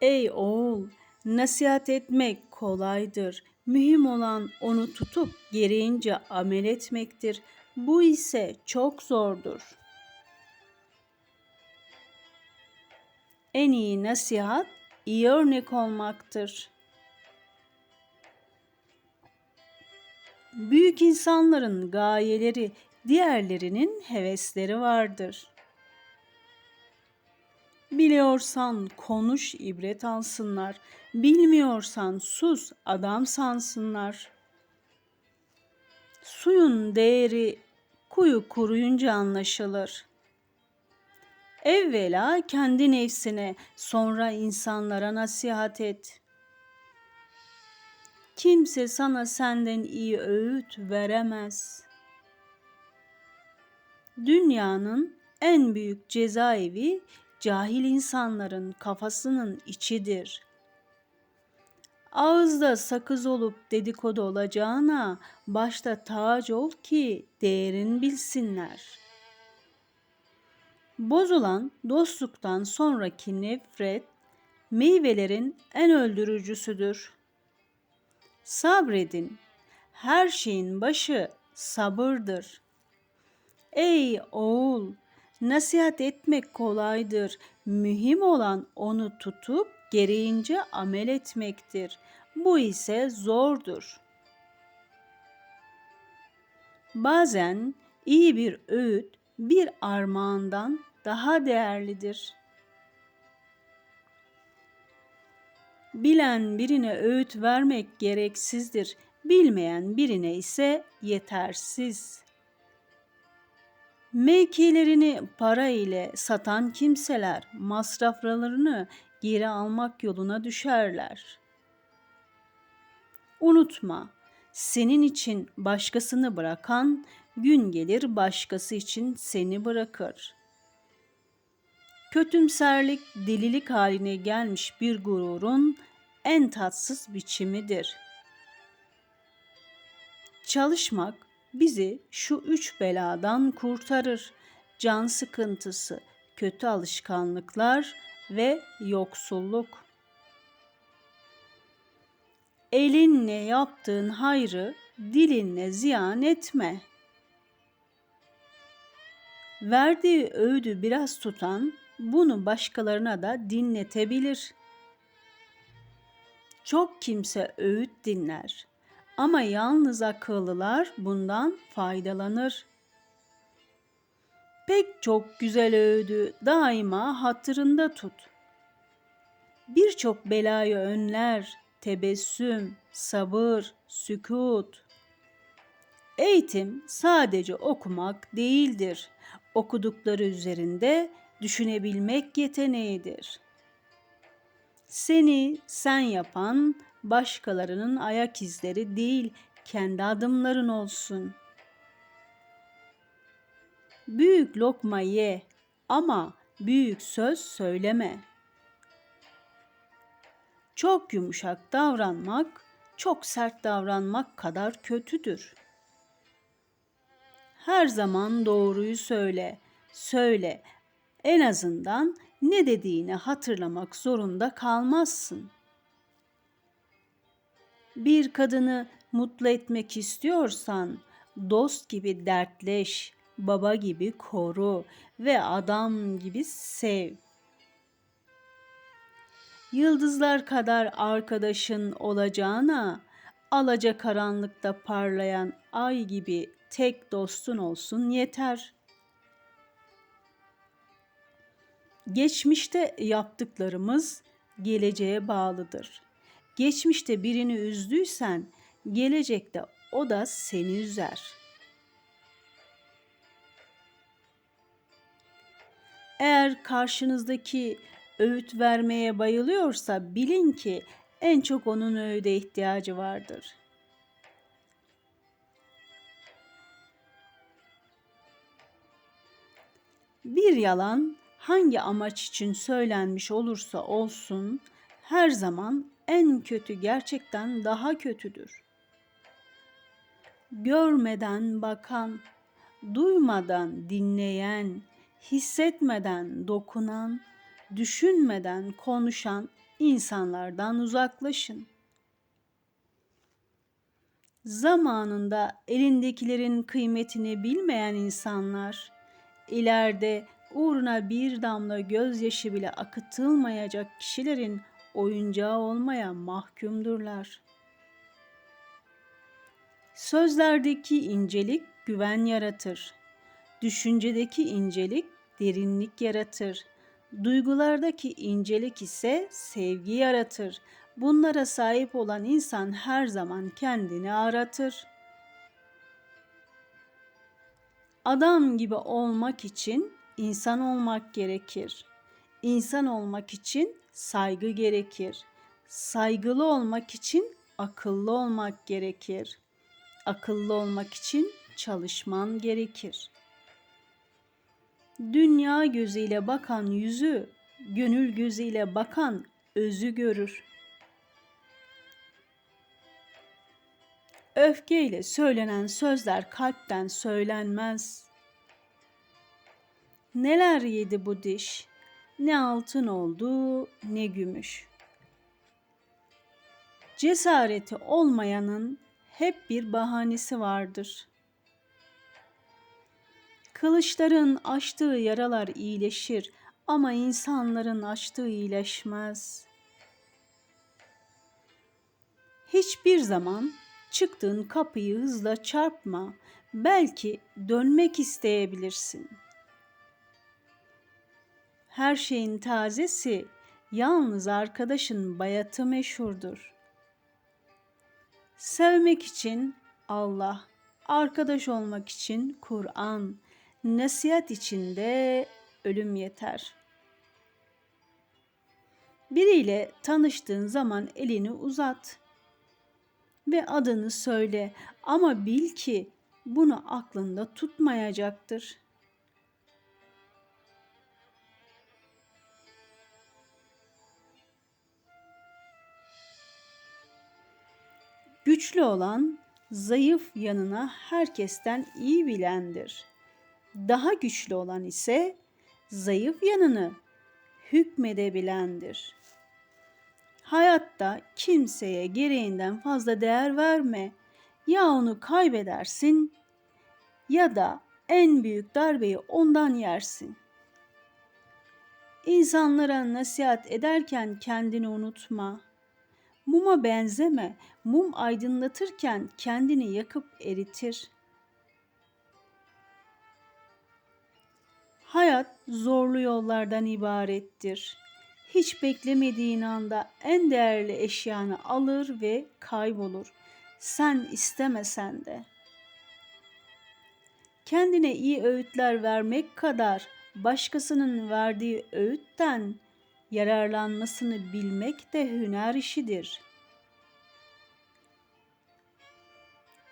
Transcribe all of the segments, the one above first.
Ey oğul, nasihat etmek kolaydır. Mühim olan onu tutup gereğince amel etmektir. Bu ise çok zordur. En iyi nasihat iyi örnek olmaktır. Büyük insanların gayeleri, diğerlerinin hevesleri vardır. Biliyorsan konuş ibret alsınlar. Bilmiyorsan sus adam sansınlar. Suyun değeri kuyu kuruyunca anlaşılır. Evvela kendi nefsine, sonra insanlara nasihat et. Kimse sana senden iyi öğüt veremez. Dünyanın en büyük cezaevi cahil insanların kafasının içidir. Ağızda sakız olup dedikodu olacağına başta tac ol ki değerin bilsinler. Bozulan dostluktan sonraki nefret meyvelerin en öldürücüsüdür. Sabredin. Her şeyin başı sabırdır. Ey oğul, Nasihat etmek kolaydır. Mühim olan onu tutup gereğince amel etmektir. Bu ise zordur. Bazen iyi bir öğüt bir armağandan daha değerlidir. Bilen birine öğüt vermek gereksizdir. Bilmeyen birine ise yetersiz. Mevkilerini para ile satan kimseler masraflarını geri almak yoluna düşerler. Unutma, senin için başkasını bırakan gün gelir başkası için seni bırakır. Kötümserlik delilik haline gelmiş bir gururun en tatsız biçimidir. Çalışmak bizi şu üç beladan kurtarır. Can sıkıntısı, kötü alışkanlıklar ve yoksulluk. Elinle yaptığın hayrı dilinle ziyan etme. Verdiği öğüdü biraz tutan bunu başkalarına da dinletebilir. Çok kimse öğüt dinler ama yalnız akıllılar bundan faydalanır. Pek çok güzel öğüdü daima hatırında tut. Birçok belayı önler, tebessüm, sabır, sükut. Eğitim sadece okumak değildir. Okudukları üzerinde düşünebilmek yeteneğidir. Seni sen yapan başkalarının ayak izleri değil, kendi adımların olsun. Büyük lokma ye ama büyük söz söyleme. Çok yumuşak davranmak, çok sert davranmak kadar kötüdür. Her zaman doğruyu söyle, söyle. En azından ne dediğini hatırlamak zorunda kalmazsın.'' Bir kadını mutlu etmek istiyorsan dost gibi dertleş, baba gibi koru ve adam gibi sev. Yıldızlar kadar arkadaşın olacağına alaca karanlıkta parlayan ay gibi tek dostun olsun yeter. Geçmişte yaptıklarımız geleceğe bağlıdır.'' Geçmişte birini üzdüysen gelecekte o da seni üzer. Eğer karşınızdaki öğüt vermeye bayılıyorsa bilin ki en çok onun öğüde ihtiyacı vardır. Bir yalan hangi amaç için söylenmiş olursa olsun her zaman en kötü gerçekten daha kötüdür. Görmeden bakan, duymadan dinleyen, hissetmeden dokunan, düşünmeden konuşan insanlardan uzaklaşın. Zamanında elindekilerin kıymetini bilmeyen insanlar ileride uğruna bir damla gözyaşı bile akıtılmayacak kişilerin oyuncağı olmaya mahkumdurlar. Sözlerdeki incelik güven yaratır. Düşüncedeki incelik derinlik yaratır. Duygulardaki incelik ise sevgi yaratır. Bunlara sahip olan insan her zaman kendini aratır. Adam gibi olmak için insan olmak gerekir. İnsan olmak için saygı gerekir. Saygılı olmak için akıllı olmak gerekir. Akıllı olmak için çalışman gerekir. Dünya gözüyle bakan yüzü, gönül gözüyle bakan özü görür. Öfkeyle söylenen sözler kalpten söylenmez. Neler yedi bu diş? Ne altın oldu, ne gümüş. Cesareti olmayanın hep bir bahanesi vardır. Kılıçların açtığı yaralar iyileşir ama insanların açtığı iyileşmez. Hiçbir zaman çıktığın kapıyı hızla çarpma. Belki dönmek isteyebilirsin. Her şeyin tazesi yalnız arkadaşın bayatı meşhurdur. Sevmek için Allah, arkadaş olmak için Kur'an, nasihat içinde ölüm yeter. Biriyle tanıştığın zaman elini uzat ve adını söyle ama bil ki bunu aklında tutmayacaktır. Güçlü olan zayıf yanına herkesten iyi bilendir. Daha güçlü olan ise zayıf yanını hükmedebilendir. Hayatta kimseye gereğinden fazla değer verme. Ya onu kaybedersin ya da en büyük darbeyi ondan yersin. İnsanlara nasihat ederken kendini unutma. Muma benzeme. Mum aydınlatırken kendini yakıp eritir.'' Hayat zorlu yollardan ibarettir. Hiç beklemediğin anda en değerli eşyanı alır ve kaybolur. Sen istemesen de. Kendine iyi öğütler vermek kadar başkasının verdiği öğütten yararlanmasını bilmek de hüner işidir.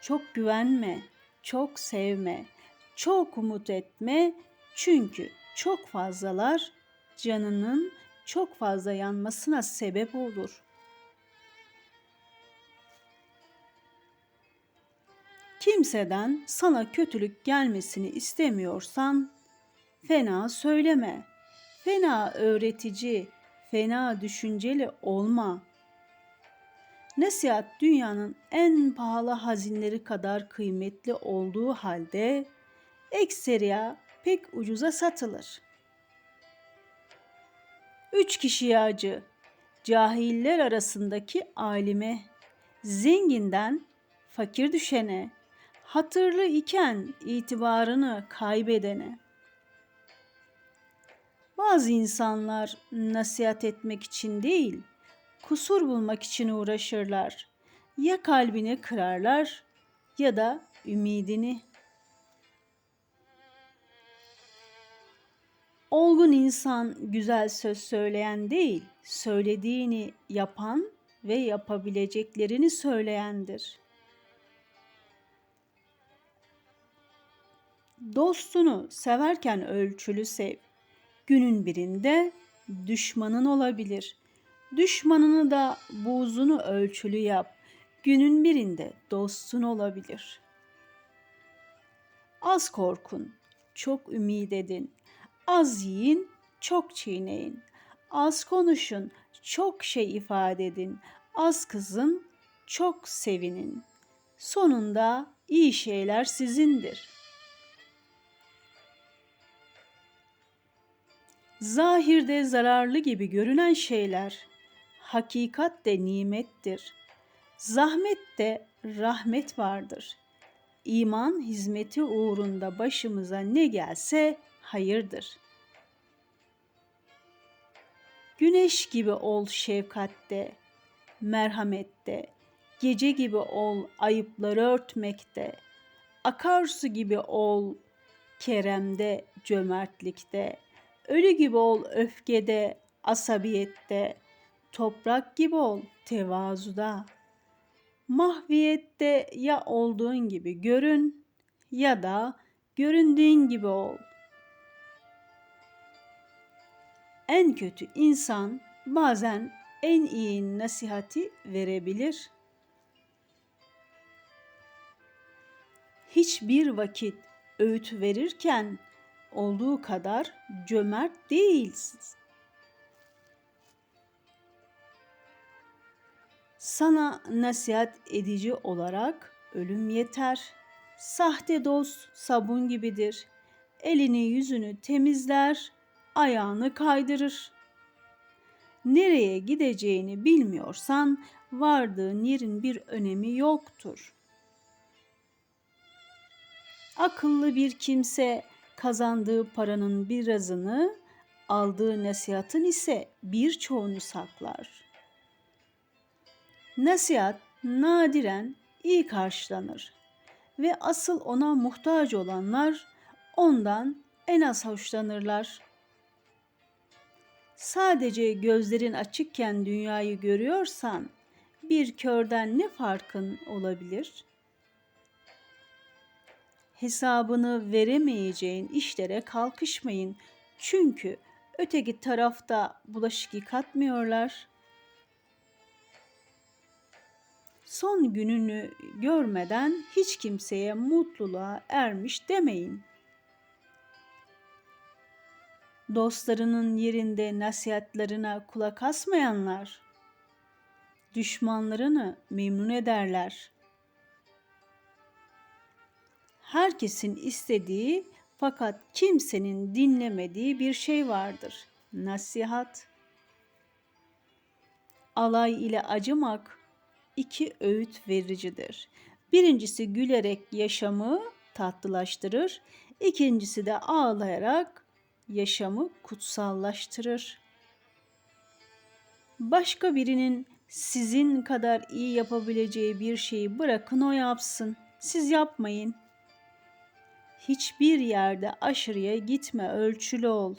Çok güvenme, çok sevme, çok umut etme, çünkü çok fazlalar canının çok fazla yanmasına sebep olur. Kimseden sana kötülük gelmesini istemiyorsan fena söyleme. Fena öğretici, fena düşünceli olma. Nasihat dünyanın en pahalı hazinleri kadar kıymetli olduğu halde ekseriya pek ucuza satılır. Üç kişiye acı, cahiller arasındaki alime, zenginden fakir düşene, hatırlı iken itibarını kaybedene. Bazı insanlar nasihat etmek için değil, kusur bulmak için uğraşırlar. Ya kalbini kırarlar ya da ümidini. Olgun insan güzel söz söyleyen değil, söylediğini yapan ve yapabileceklerini söyleyendir. Dostunu severken ölçülü sev. Günün birinde düşmanın olabilir. Düşmanını da buğzunu ölçülü yap. Günün birinde dostun olabilir. Az korkun, çok ümit edin Az yiyin, çok çiğneyin. Az konuşun, çok şey ifade edin. Az kızın, çok sevinin. Sonunda iyi şeyler sizindir. Zahirde zararlı gibi görünen şeyler hakikat de nimettir. Zahmet de rahmet vardır. İman hizmeti uğrunda başımıza ne gelse hayırdır. Güneş gibi ol şefkatte, merhamette, gece gibi ol ayıpları örtmekte, akarsu gibi ol keremde, cömertlikte, ölü gibi ol öfkede, asabiyette, toprak gibi ol tevazuda. Mahviyette ya olduğun gibi görün ya da göründüğün gibi ol. En kötü insan bazen en iyi nasihati verebilir. Hiçbir vakit öğüt verirken olduğu kadar cömert değilsiniz. Sana nasihat edici olarak ölüm yeter. Sahte dost sabun gibidir. Elini yüzünü temizler, ayağını kaydırır. Nereye gideceğini bilmiyorsan vardığın yerin bir önemi yoktur. Akıllı bir kimse kazandığı paranın birazını, aldığı nasihatın ise birçoğunu saklar.'' Nasihat nadiren iyi karşılanır ve asıl ona muhtaç olanlar ondan en az hoşlanırlar. Sadece gözlerin açıkken dünyayı görüyorsan bir körden ne farkın olabilir? Hesabını veremeyeceğin işlere kalkışmayın. Çünkü öteki tarafta bulaşık yıkatmıyorlar.'' son gününü görmeden hiç kimseye mutluluğa ermiş demeyin. Dostlarının yerinde nasihatlarına kulak asmayanlar düşmanlarını memnun ederler. Herkesin istediği fakat kimsenin dinlemediği bir şey vardır. Nasihat. Alay ile acımak iki öğüt vericidir. Birincisi gülerek yaşamı tatlılaştırır, ikincisi de ağlayarak yaşamı kutsallaştırır. Başka birinin sizin kadar iyi yapabileceği bir şeyi bırakın o yapsın. Siz yapmayın. Hiçbir yerde aşırıya gitme, ölçülü ol.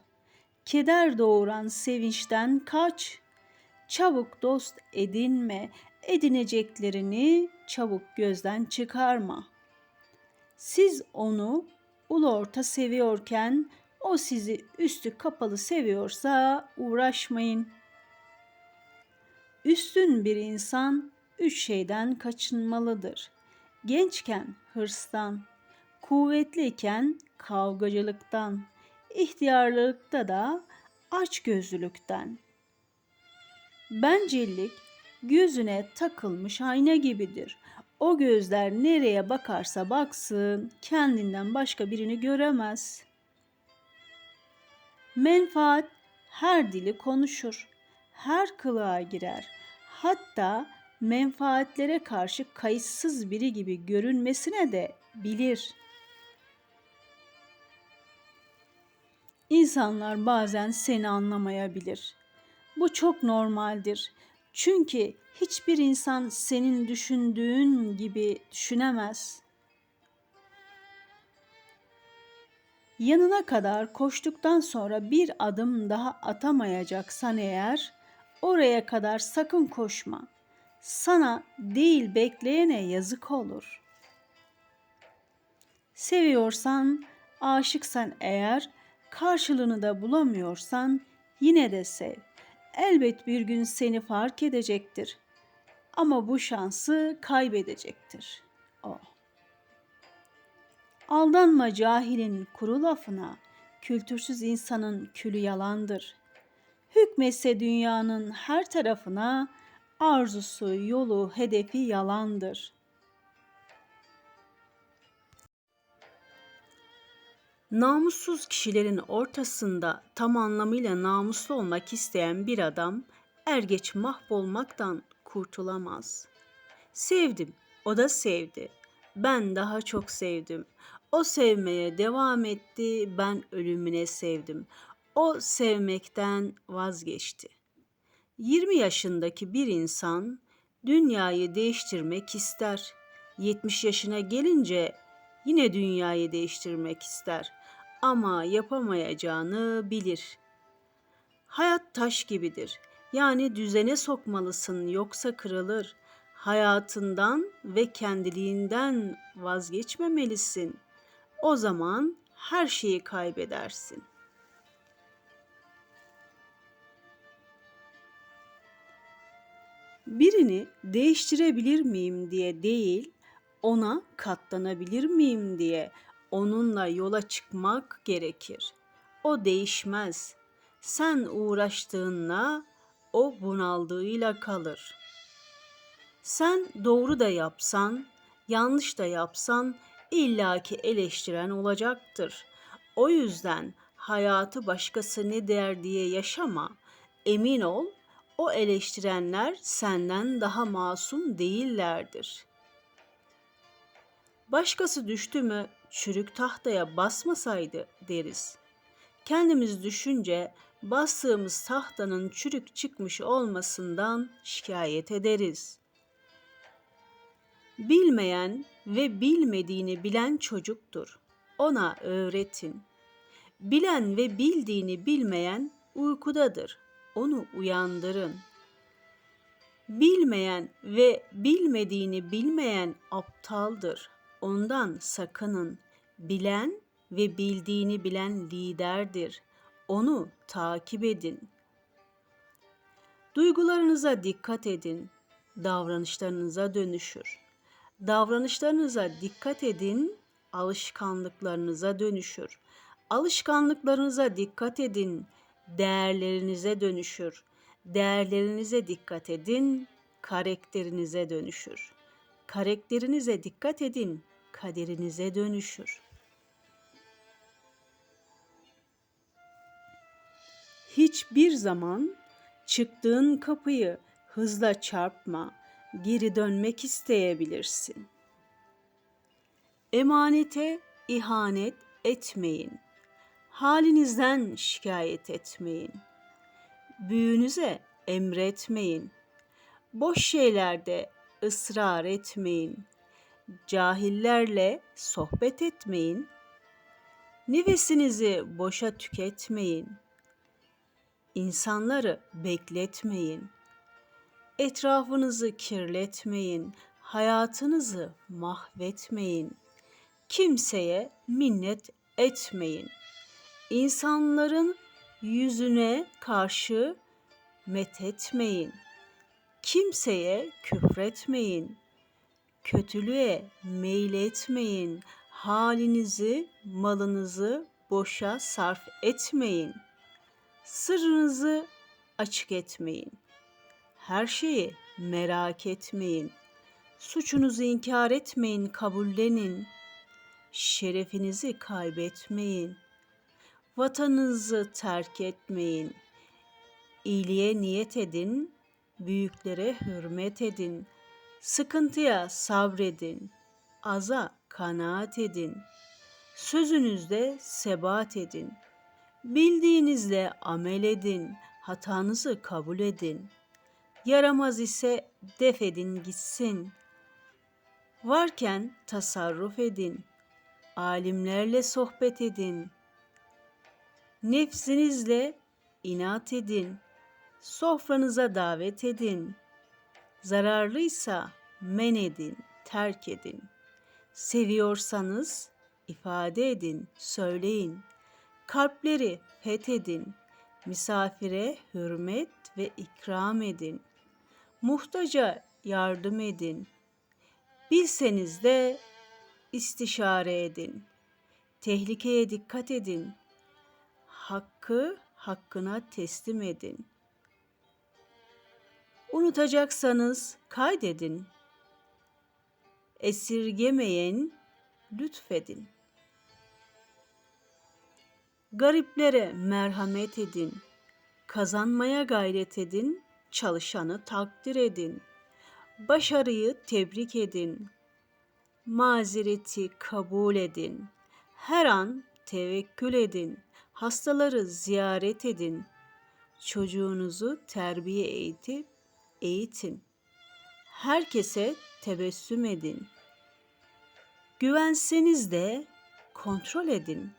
Keder doğuran sevinçten kaç. Çabuk dost edinme, edineceklerini çabuk gözden çıkarma. Siz onu ulu orta seviyorken o sizi üstü kapalı seviyorsa uğraşmayın. Üstün bir insan üç şeyden kaçınmalıdır. Gençken hırstan, kuvvetliyken kavgacılıktan, ihtiyarlıkta da açgözlülükten. Bencillik gözüne takılmış ayna gibidir. O gözler nereye bakarsa baksın kendinden başka birini göremez. Menfaat her dili konuşur, her kılığa girer. Hatta menfaatlere karşı kayıtsız biri gibi görünmesine de bilir. İnsanlar bazen seni anlamayabilir. Bu çok normaldir. Çünkü hiçbir insan senin düşündüğün gibi düşünemez. Yanına kadar koştuktan sonra bir adım daha atamayacaksan eğer oraya kadar sakın koşma. Sana değil bekleyene yazık olur. Seviyorsan, aşıksan eğer karşılığını da bulamıyorsan yine de sev elbet bir gün seni fark edecektir. Ama bu şansı kaybedecektir o. Aldanma cahilin kuru lafına, kültürsüz insanın külü yalandır. Hükmetse dünyanın her tarafına, arzusu, yolu, hedefi yalandır. Namussuz kişilerin ortasında tam anlamıyla namuslu olmak isteyen bir adam er geç mahvolmaktan kurtulamaz. Sevdim, o da sevdi. Ben daha çok sevdim. O sevmeye devam etti, ben ölümüne sevdim. O sevmekten vazgeçti. 20 yaşındaki bir insan dünyayı değiştirmek ister. 70 yaşına gelince yine dünyayı değiştirmek ister ama yapamayacağını bilir. Hayat taş gibidir. Yani düzene sokmalısın yoksa kırılır. Hayatından ve kendiliğinden vazgeçmemelisin. O zaman her şeyi kaybedersin. Birini değiştirebilir miyim diye değil, ona katlanabilir miyim diye onunla yola çıkmak gerekir. O değişmez. Sen uğraştığınla o bunaldığıyla kalır. Sen doğru da yapsan, yanlış da yapsan illaki eleştiren olacaktır. O yüzden hayatı başkası ne der diye yaşama. Emin ol o eleştirenler senden daha masum değillerdir. Başkası düştü mü çürük tahtaya basmasaydı deriz. Kendimiz düşünce bastığımız tahtanın çürük çıkmış olmasından şikayet ederiz. Bilmeyen ve bilmediğini bilen çocuktur. Ona öğretin. Bilen ve bildiğini bilmeyen uykudadır. Onu uyandırın. Bilmeyen ve bilmediğini bilmeyen aptaldır. Ondan sakının. Bilen ve bildiğini bilen liderdir. Onu takip edin. Duygularınıza dikkat edin. Davranışlarınıza dönüşür. Davranışlarınıza dikkat edin, alışkanlıklarınıza dönüşür. Alışkanlıklarınıza dikkat edin, değerlerinize dönüşür. Değerlerinize dikkat edin, karakterinize dönüşür. Karakterinize dikkat edin, kaderinize dönüşür. Hiçbir zaman çıktığın kapıyı hızla çarpma, geri dönmek isteyebilirsin. Emanete ihanet etmeyin. Halinizden şikayet etmeyin. Büyünüze emretmeyin. Boş şeylerde ısrar etmeyin. Cahillerle sohbet etmeyin. Nefesinizi boşa tüketmeyin. İnsanları bekletmeyin. Etrafınızı kirletmeyin. Hayatınızı mahvetmeyin. Kimseye minnet etmeyin. İnsanların yüzüne karşı methetmeyin. Kimseye küfretmeyin. Kötülüğe meyletmeyin. Halinizi, malınızı boşa sarf etmeyin. Sırrınızı açık etmeyin. Her şeyi merak etmeyin. Suçunuzu inkar etmeyin, kabullenin. Şerefinizi kaybetmeyin. Vatanınızı terk etmeyin. İyiliğe niyet edin, büyüklere hürmet edin. Sıkıntıya sabredin. Aza kanaat edin. Sözünüzde sebat edin. Bildiğinizle amel edin. Hatanızı kabul edin. Yaramaz ise def edin gitsin. Varken tasarruf edin. Alimlerle sohbet edin. Nefsinizle inat edin. Sofranıza davet edin. Zararlıysa men edin, terk edin. Seviyorsanız ifade edin, söyleyin. Kalpleri fethedin. Misafire hürmet ve ikram edin. Muhtaca yardım edin. Bilseniz de istişare edin. Tehlikeye dikkat edin. Hakkı hakkına teslim edin. Unutacaksanız kaydedin. Esirgemeyen lütfedin. Gariplere merhamet edin. Kazanmaya gayret edin. Çalışanı takdir edin. Başarıyı tebrik edin. Mazereti kabul edin. Her an tevekkül edin. Hastaları ziyaret edin. Çocuğunuzu terbiye eğitip eğitin. Herkese tebessüm edin. Güvenseniz de kontrol edin.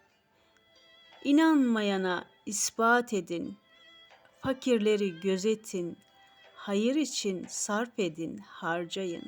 İnanmayana ispat edin. Fakirleri gözetin. Hayır için sarf edin, harcayın.